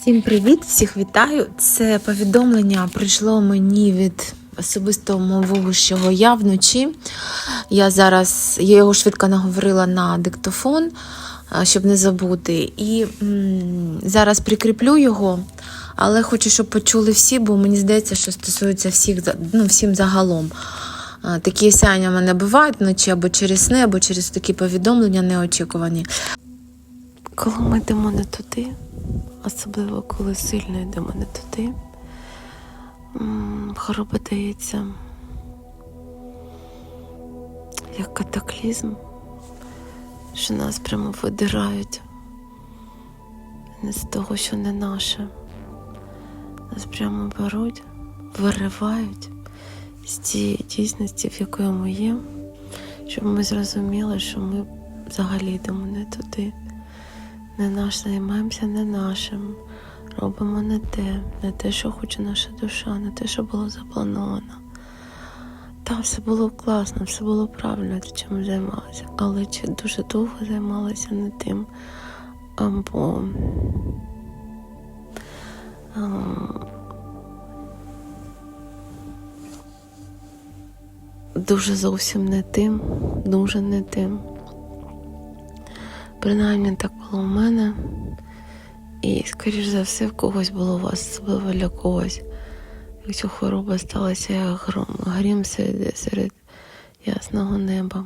Всім привіт, всіх вітаю. Це повідомлення прийшло мені від особистого мового я вночі. Я зараз я його швидко наговорила на диктофон, щоб не забути. І м, зараз прикріплю його, але хочу, щоб почули всі, бо мені здається, що стосується всіх ну, всім загалом. Такі сяння в мене бувають вночі або через сни, або через такі повідомлення неочікувані. Коли ми йдемо не туди, особливо коли сильно йдемо не туди, м, хвороба дається як катаклізм, що нас прямо видирають. Не з того, що не наше. Нас прямо беруть, виривають з тієї дійсності, в якої ми є, щоб ми зрозуміли, що ми взагалі йдемо не туди не наш займаємося не нашим, робимо не те, не те, що хоче наша душа, не те, що було заплановано. Та все було класно, все було правильно, чим ми займалися, але чи дуже довго займалися не тим. Або ем, дуже зовсім не тим, дуже не тим. Принаймні так було у мене. І, скоріш за все, в когось було у вас, особливо для когось. Якщо хвороба сталася як грім серед ясного неба.